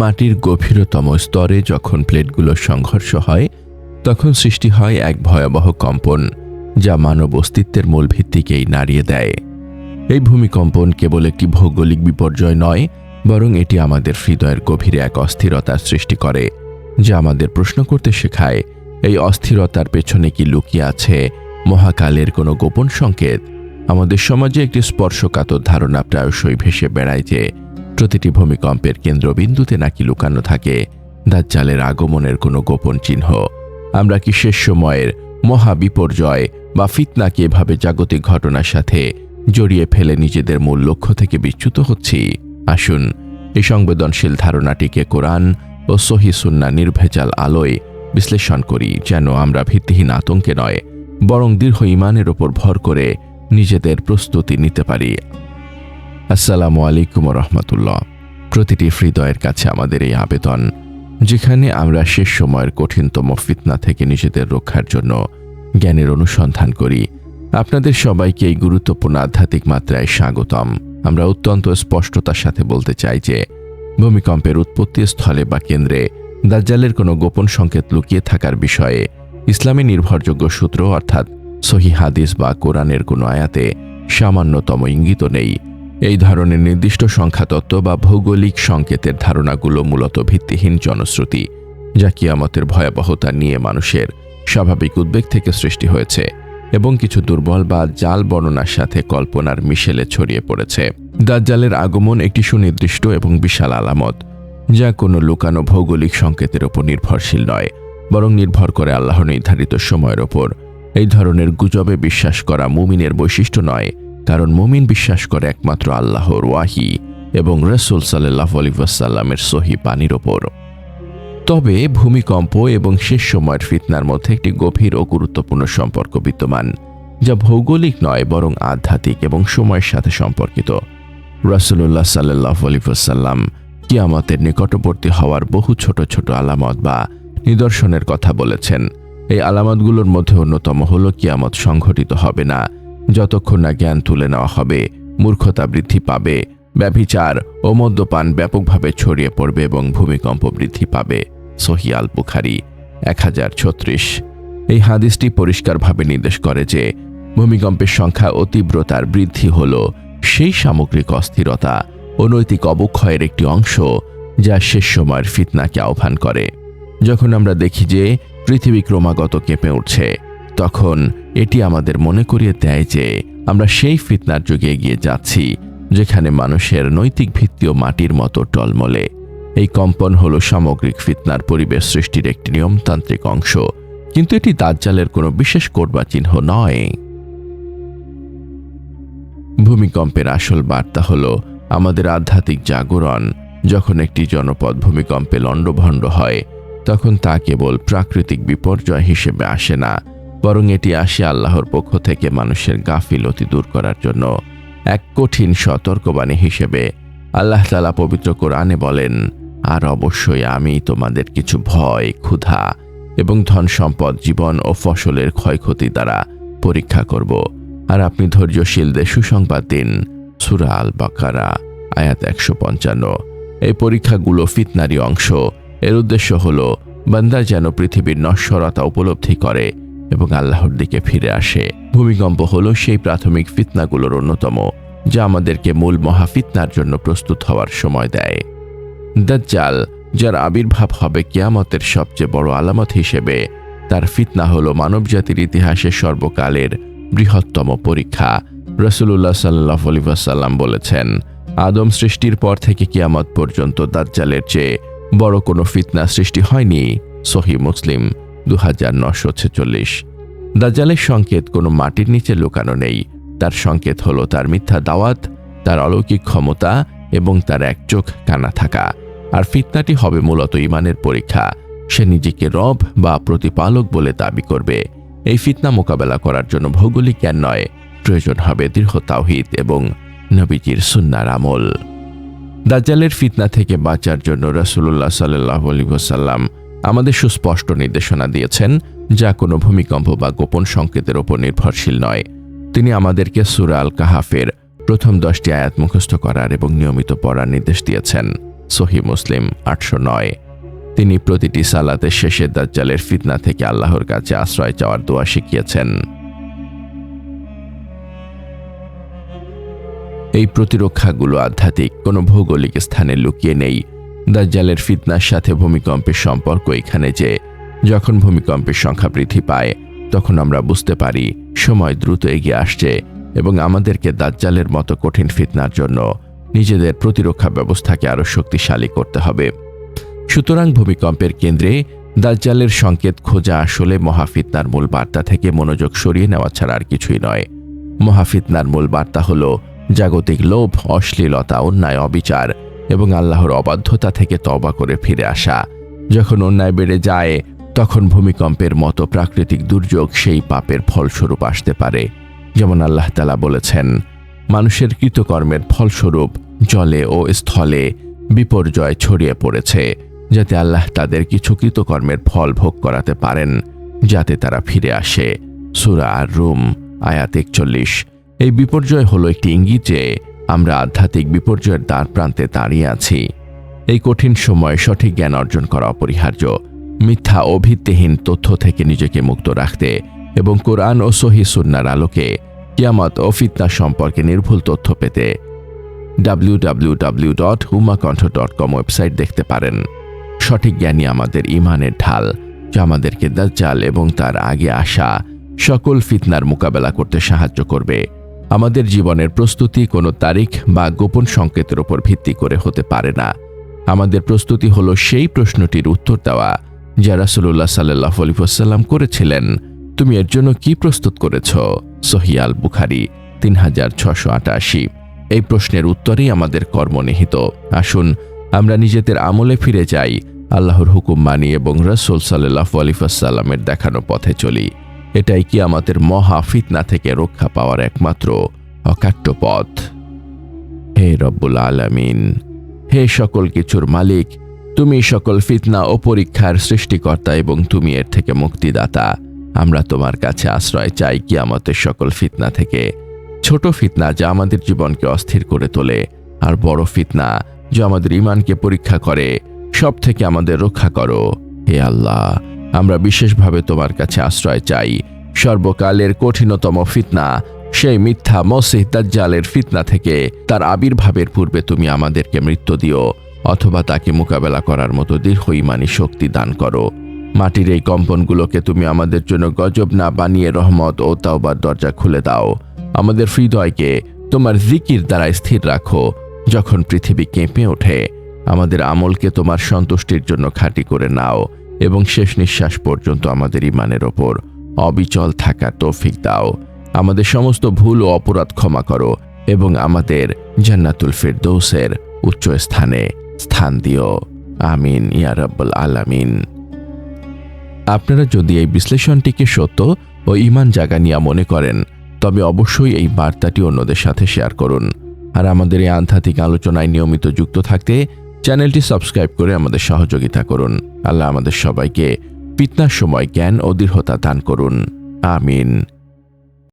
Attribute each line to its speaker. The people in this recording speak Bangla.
Speaker 1: মাটির গভীরতম স্তরে যখন প্লেটগুলো সংঘর্ষ হয়, তখন সৃষ্টি হয় এক ভয়াবহ কম্পন, যা মানব অস্তিত্বের মূল ভিত্তিকেই নাড়িয়ে দেয়। এই ভূমিকম্পন কেবল একটি ভৌগোলিক বিপর্যয় নয়, বরং এটি আমাদের হৃদয়ের গভীরে এক অস্থিরতার সৃষ্টি করে, যা আমাদের প্রশ্ন করতে শেখায়, এই অস্থিরতার পেছনে কি লুকিয়ে আছে মহাকালের কোনো গোপন সংকেত? আমাদের সমাজে একটি স্পর্শকাতর ধারণা প্রায়শই ভেসে বেড়ায় যে প্রতিটি ভূমিকম্পের কেন্দ্রবিন্দুতে নাকি লুকানো থাকে দাজ্জালের আগমনের কোনো গোপন চিহ্ন। আমরা কি শেষ সময়ের মহাবিপর্যয় বা ফিতনাকে এভাবে জাগতিক ঘটনার সাথে জড়িয়ে ফেলে নিজেদের মূল লক্ষ্য থেকে বিচ্যুত হচ্ছি? আসুন, এই সংবেদনশীল ধারণাটিকে কোরআন ও সহি সুন্না নির্ভেজাল আলোয় বিশ্লেষণ করি, যেন আমরা ভিত্তিহীন আতঙ্কে নয়, বরং দীর্ঘ ইমানের ওপর ভর করে নিজেদের প্রস্তুতি নিতে পারি। আসসালামু আলাইকুম রহমতুল্লাহ প্রতিটি হৃদয়ের কাছে আমাদের এই আবেদন, যেখানে আমরা শেষ সময়ের কঠিনতম ফিতনা থেকে নিজেদের রক্ষার জন্য জ্ঞানের অনুসন্ধান করি। আপনাদের সবাইকে এই গুরুত্বপূর্ণ আধ্যাত্মিক মাত্রায় স্বাগতম। আমরা অত্যন্ত স্পষ্টতার সাথে বলতে চাই যে, ভূমিকম্পের উৎপত্তি স্থলে বা কেন্দ্রে দাজ্জালের কোনো গোপন সংকেত লুকিয়ে থাকার বিষয়ে ইসলামী নির্ভরযোগ্য সূত্র অর্থাৎ সহি হাদিস বা কোরআনের কোনো আয়াতে সামান্যতম ইঙ্গিত নেই। এই ধরনের নির্দিষ্ট সংখ্যাতত্ত্ব বা ভৌগোলিক সংকেতের ধারণাগুলো মূলত ভিত্তিহীন জনশ্রুতি, যা কিয়ামতের ভয়াবহতা নিয়ে মানুষের স্বাভাবিক উদ্বেগ থেকে সৃষ্টি হয়েছে এবং কিছু দুর্বল বা জাল বর্ণনার সাথে কল্পনার মিশেলে ছড়িয়ে পড়েছে। দাজ্জালের আগমন একটি সুনির্দিষ্ট এবং বিশাল আলামত, যা কোনো লুকানো ভৌগোলিক সংকেতের ওপর নির্ভরশীল নয়, বরং নির্ভর করে আল্লাহ নির্ধারিত সময়ের ওপর। এই ধরনের গুজবে বিশ্বাস করা মুমিনের বৈশিষ্ট্য নয় কারণ মুমিন বিশ্বাস করে একমাত্র আল্লাহর ওয়াহি এবং রসুল সাল্লাহ আলিবাসাল্লামের সহি পানির ওপর। তবে ভূমিকম্প এবং শেষ সময়ের ফিতনার মধ্যে একটি গভীর ও গুরুত্বপূর্ণ সম্পর্ক বিদ্যমান, যা ভৌগোলিক নয়, বরং আধ্যাত্মিক এবং সময়ের সাথে সম্পর্কিত। রাসুল্লাহ সাল্লাহ আলিবাসাল্লাম কিয়ামতের নিকটবর্তী হওয়ার বহু ছোট ছোট আলামত বা নিদর্শনের কথা বলেছেন। এই আলামতগুলোর মধ্যে অন্যতম হল কিয়ামত সংঘটিত হবে না যতক্ষণ না জ্ঞান তুলে নেওয়া হবে, মূর্খতা বৃদ্ধি পাবে, ব্যভিচার ও মদ্যপান ব্যাপকভাবে ছড়িয়ে পড়বে এবং ভূমিকম্প বৃদ্ধি পাবে। সহিয়াল বুখারি, এক হাজার ছত্রিশ। এই হাদিসটি পরিষ্কারভাবে নির্দেশ করে যে, ভূমিকম্পের সংখ্যা ও তীব্রতার বৃদ্ধি হল সেই সামগ্রিক অস্থিরতা ও নৈতিক অবক্ষয়ের একটি অংশ যা শেষ সময়ের ফিতনাকে আহ্বান করে। যখন আমরা দেখি যে, পৃথিবী ক্রমাগত কেঁপে উঠছে তখন এটি আমাদের মনে করিয়ে দেয় যে আমরা সেই ফিতনার যুগে এগিয়ে যাচ্ছি, যেখানে মানুষের নৈতিক ভিত্তিও মাটির মতো টলমলে। এই কম্পন হল সামগ্রিক ফিতনার পরিবেশ সৃষ্টির একটি নিয়মতান্ত্রিক অংশ, কিন্তু এটি দাজ্জালের কোনো বিশেষ কোড বা চিহ্ন নয়। ভূমিকম্পের আসল বার্তা হল আমাদের আধ্যাত্মিক জাগরণ। যখন একটি জনপদ ভূমিকম্পে লণ্ডভণ্ড হয়, তখন তা কেবল প্রাকৃতিক বিপর্যয় হিসেবে আসে না বরং এটি আসে আল্লাহর পক্ষ থেকে মানুষের গাফিলতি দূর করার জন্য এক কঠিন সতর্কবাণী হিসেবে। আল্লাহ তালা পবিত্র কোরআনে বলেন, আর অবশ্যই আমি তোমাদের কিছু ভয়, ক্ষুধা এবং ধন সম্পদ, জীবন ও ফসলের ক্ষয়ক্ষতি দ্বারা পরীক্ষা করব। আর আপনি ধৈর্যশীলদের সুসংবাদ দিন। সুরা আল বাকারা আয়াত একশো পঞ্চান্ন। এই পরীক্ষাগুলো ফিতনারি অংশ। এর উদ্দেশ্য হল, বান্দা যেন পৃথিবীর নশ্বরতা উপলব্ধি করে এবং আল্লাহর দিকে ফিরে আসে। ভূমিকম্প হল সেই প্রাথমিক ফিতনাগুলোর অন্যতম, যা আমাদেরকে মূল মহাফিতনার জন্য প্রস্তুত হওয়ার সময় দেয়। দাজ্জাল, যার আবির্ভাব হবে কিয়ামতের সবচেয়ে বড় আলামত হিসেবে, তার ফিতনা হল মানবজাতির ইতিহাসে সর্বকালের বৃহত্তম পরীক্ষা। রসুল্লাহ সাল্লাহ আলিবাসাল্লাম বলেছেন, আদম সৃষ্টির পর থেকে কিয়ামত পর্যন্ত দাজ্জালের চেয়ে বড় কোনো ফিতনা সৃষ্টি হয়নি, সহি মুসলিম। দু হাজার নশো ছেচল্লিশ। দাজ্জালের সংকেত কোনো মাটির নিচে লুকানো নেই। তার সংকেত হলো তার মিথ্যা দাওয়াত, তার অলৌকিক ক্ষমতা এবং তার এক চোখ কানা থাকা। আর ফিতনাটি হবে মূলত ইমানের পরীক্ষা। সে নিজেকে রব বা প্রতিপালক বলে দাবি করবে। এই ফিতনা মোকাবেলা করার জন্য ভৌগোলিক জ্ঞান নয়, প্রয়োজন হবে দীর্ঘ তাওহিদ এবং নবীজির সুন্নার আমল। দাজ্জালের ফিতনা থেকে বাঁচার জন্য রসুল্লাহ সাল্লাহ আলী ওসাল্লাম আমাদের সুস্পষ্ট নির্দেশনা দিয়েছেন, যা কোনো ভূমিকম্প বা গোপন সংকেতের ওপর নির্ভরশীল নয়। তিনি আমাদেরকে সুরা আল কাহাফের প্রথম দশটি আয়াত মুখস্থ করার এবং নিয়মিত পড়ার নির্দেশ দিয়েছেন। সহি মুসলিম আটশো নয়। তিনি প্রতিটি সালাতের শেষে দাজ্জালের ফিতনা থেকে আল্লাহর কাছে আশ্রয় চাওয়ার দোয়া শিখিয়েছেন। এই প্রতিরক্ষাগুলো আধ্যাত্মিক, কোনো ভৌগোলিক স্থানে লুকিয়ে নেই। দাজ্জালের ফিতনার সাথে ভূমিকম্পের সম্পর্ক এখানে যে, যখন ভূমিকম্পের সংখ্যা বৃদ্ধি পায়, তখন আমরা বুঝতে পারি সময় দ্রুত এগিয়ে আসছে এবং আমাদেরকে দাজ্জালের মতো কঠিন ফিতনার জন্য নিজেদের প্রতিরক্ষা ব্যবস্থাকে আরও শক্তিশালী করতে হবে। সুতরাং ভূমিকম্পের কেন্দ্রে দাজ্জালের সংকেত খোঁজা আসলে মহাফিতনার মূল বার্তা থেকে মনোযোগ সরিয়ে নেওয়া ছাড়া আর কিছুই নয়। মহাফিতনার মূল বার্তা হল জাগতিক লোভ, অশ্লীলতা, অন্যায়, অবিচার এবং আল্লাহর অবাধ্যতা থেকে তবা করে ফিরে আসা। যখন অন্যায় বেড়ে যায়, তখন ভূমিকম্পের মতো প্রাকৃতিক দুর্যোগ সেই পাপের ফলস্বরূপ আসতে পারে। যেমন আল্লাহ তালা বলেছেন, মানুষের কৃতকর্মের ফলস্বরূপ জলে ও স্থলে বিপর্যয় ছড়িয়ে পড়েছে, যাতে আল্লাহ তাদের কিছু কৃতকর্মের ফল ভোগ করাতে পারেন, যাতে তারা ফিরে আসে। সুরা আর রুম আয়াত একচল্লিশ। এই বিপর্যয় হলো একটি ইঙ্গিত যে আমরা আধ্যাত্মিক বিপর্যয়ের দ্বার প্রান্তে দাঁড়িয়ে আছি। এই কঠিন সময়ে সঠিক জ্ঞান অর্জন করা অপরিহার্য। মিথ্যা ও ভিত্তিহীন তথ্য থেকে নিজেকে মুক্ত রাখতে এবং কোরআন ও সহি সুন্নার আলোকে কিয়ামত ও ফিতনা সম্পর্কে নির্ভুল তথ্য পেতে www.humaconঠ.com ডট ডট কম ওয়েবসাইট দেখতে পারেন। সঠিক জ্ঞানী আমাদের ইমানের ঢাল, যা আমাদেরকে দাজ্জাল এবং তার আগে আসা সকল ফিতনার মোকাবেলা করতে সাহায্য করবে। আমাদের জীবনের প্রস্তুতি কোনো তারিখ বা গোপন সংকেতের ওপর ভিত্তি করে হতে পারে না। আমাদের প্রস্তুতি হলো সেই প্রশ্নটির উত্তর দেওয়া, যা রাসুল্লাহ সাল্লাহ আলিফাসাল্লাম করেছিলেন। তুমি এর জন্য কি প্রস্তুত করেছ? সহিয়াল বুখারি তিন হাজার ছশো আটাশি। এই প্রশ্নের উত্তরেই আমাদের কর্ম নিহিত আসুন, আমরা নিজেদের আমলে ফিরে যাই, আল্লাহর হুকুম মানি এবং রসুল সাল্লাহ আলিফাসাল্লামের দেখানো পথে চলি। এটাই কি আমাদের মহা ফিতনা থেকে রক্ষা পাওয়ার একমাত্র অকাট্য পথ। হে রব্বুল আলামিন, হে সকল কিছুর মালিক, তুমি সকল ফিতনা ও পরীক্ষার সৃষ্টিকর্তা এবং তুমি এর থেকে মুক্তিদাতা। আমরা তোমার কাছে আশ্রয় চাই কি আমাদের সকল ফিতনা থেকে। ছোট ফিতনা যা আমাদের জীবনকে অস্থির করে তোলে, আর বড় ফিতনা যা আমাদের ইমানকে পরীক্ষা করে সব থেকে আমাদের রক্ষা করো। হে আল্লাহ আমরা বিশেষভাবে তোমার কাছে আশ্রয় চাই। সর্বকালের কঠিনতম ফিতনা, সেই মিথ্যা মসিহ দাজ্জালের ফিতনা থেকে তার আবির্ভাবের পূর্বে তুমি আমাদেরকে মৃত্যু দিও, অথবা তাকে মোকাবেলা করার মতো দীর্ঘ ইমানি শক্তি দান করো। মাটির এই কম্পনগুলোকে তুমি আমাদের জন্য গজব না বানিয়ে রহমত ও তাওবার দরজা খুলে দাও। আমাদের হৃদয়কে তোমার জিকির দ্বারা স্থির রাখো। যখন পৃথিবী কেঁপে ওঠে, আমাদের আমলকে তোমার সন্তুষ্টির জন্য খাঁটি করে নাও। এবং শেষ নিঃশ্বাস পর্যন্ত আমাদের ইমানের ওপর। অবিচল থাকার তৌফিক দাও। আমাদের সমস্ত ভুল ও অপরাধ ক্ষমা করো এবং আমাদের জান্নাতুল ফিরদৌসের উচ্চ স্থানে স্থান দিও। আমিন, ইয়া রব্বুল আলামিন। আপনারা যদি এই বিশ্লেষণটিকে সত্য ও ইমান জাগানিয়া মনে করেন, তবে অবশ্যই এই বার্তাটি অন্যদের সাথে শেয়ার করুন। আর আমাদের এই আধ্যাত্মিক আলোচনায় নিয়মিত যুক্ত থাকতে চ্যানেলটি সাবস্ক্রাইব করে আমাদের সহযোগিতা করুন। আল্লাহ আমাদের সবাইকে পিতনার সময় জ্ঞান ও দৃঢ়তা দান করুন। আমিন।